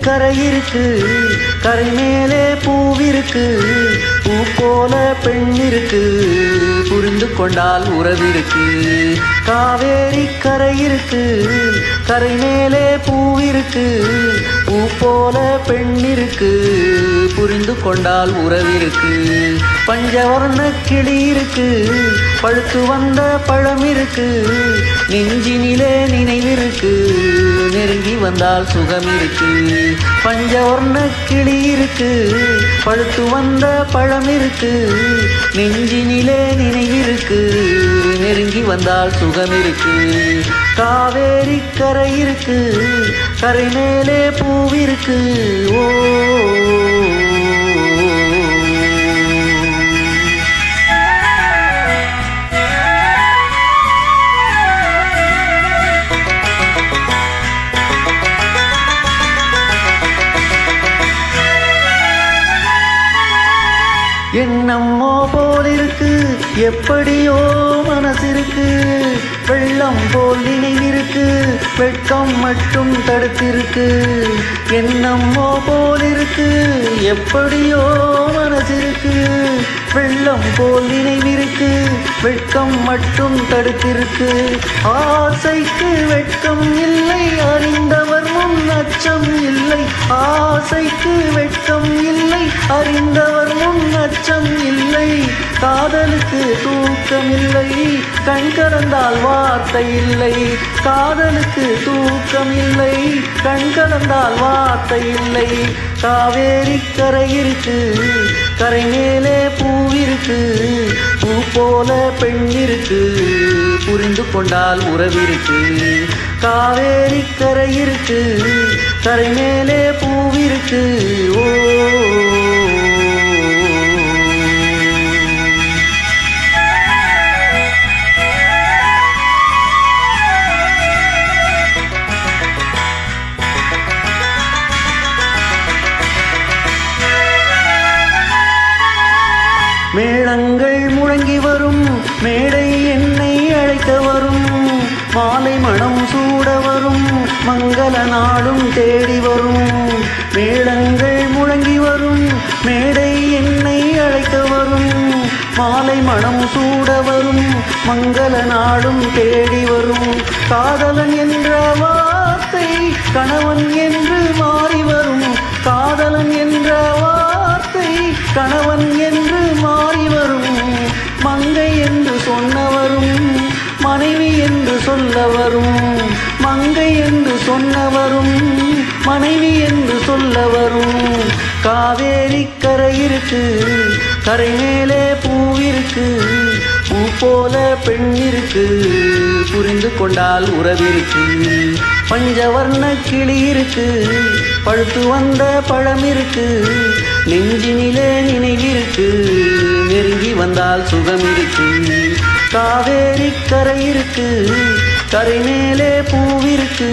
கரை இருக்கு கரை மேலே பூவிருக்கு பூ போல பெண் இருக்கு புரிந்து கொண்டால் உறவிருக்கு காவேரி கரை இருக்கு கரை மேலே பூவிருக்கு பூ போல பெண் இருக்கு புரிந்து கொண்டால் உறவிருக்கு பஞ்சவர்ண கிளி இருக்கு பழுத்து வந்த பழம் இருக்கு நெஞ்சினிலே நினைவிருக்கு வந்தால் சுகம் இருக்கு. பஞ்ச பஞ்சவர்ண கிளி இருக்கு. பழுத்து வந்த பழம் இருக்கு. நெஞ்சினிலே நினைவிருக்கு நெருங்கி வந்தால் சுகம் இருக்கு. காவேரி கரை இருக்கு. கரை மேலே பூவிருக்கு ஓ என்னம்மோ போலிருக்கு எப்படியோ மனசிருக்கு. வெள்ளம் போல் நினைவிருக்கு வெட்கம் மட்டும் தடுத்திருக்கு. என்னம்மோ போலிருக்கு எப்படியோ மனசிருக்கு. வெள்ளம் போல் நினைவிருக்கு. வெட்கம் மட்டும் தடுத்திருக்கு. ஆசைக்கு வெட்கம் இல்லை. அறிந்தவர் முன் அச்சம் இல்லை. ஆசைக்கு வெட்கம் இல்லை. அறிந்தவர் முன் அச்சம் இல்லை. காதலுக்கு தூக்கம் இல்லை கண் கலந்தால் வார்த்தை இல்லை. காதலுக்கு தூக்கம் இல்லை கண் கலந்தால் வார்த்தை இல்லை. காவேரி கரை இருக்கு கரை மேலே பூவிருக்கு பூ போல பெண் இருக்கு புரிந்து கொண்டால் உறவிருக்கு காவேரி கரை இருக்கு கரை மேலே பூவிருக்கு ஓ. மேளங்கள் முழங்கி வரும் மேடை என்னை அழைக்க வரும் மாலை மனம் சூட வரும் மங்கள நாடும் தேடி வரும். மேளங்கள் முழங்கி வரும் மேடை என்னை அழைக்க வரும் மாலை மனம் சூட வரும் மங்கள நாடும் தேடி வரும். காதலன் என்ற வார்த்தை கணவன் என்று மாறி வரும். காதலன் என்ற வார்த்தை கணவன் என்று சொன்னவரும் மனைவி என்று சொல்ல வரும் மங்கை என்று சொன்னவரும் மனைவி என்று சொல்ல வரும் காவேரி கரை இருக்கு கரை மேலே பூவிருக்கு பூ போல பெண் இருக்கு புரிந்து கொண்டால் உறவிருக்கு பஞ்சவர்ண கிளி இருக்கு பழுத்து வந்த பழம் இருக்கு நெஞ்சினிலே நினைவிருக்கு வந்தால் சுகம் இருக்கு. காவேரி கரை இருக்கு கரை மேலே பூவிருக்கு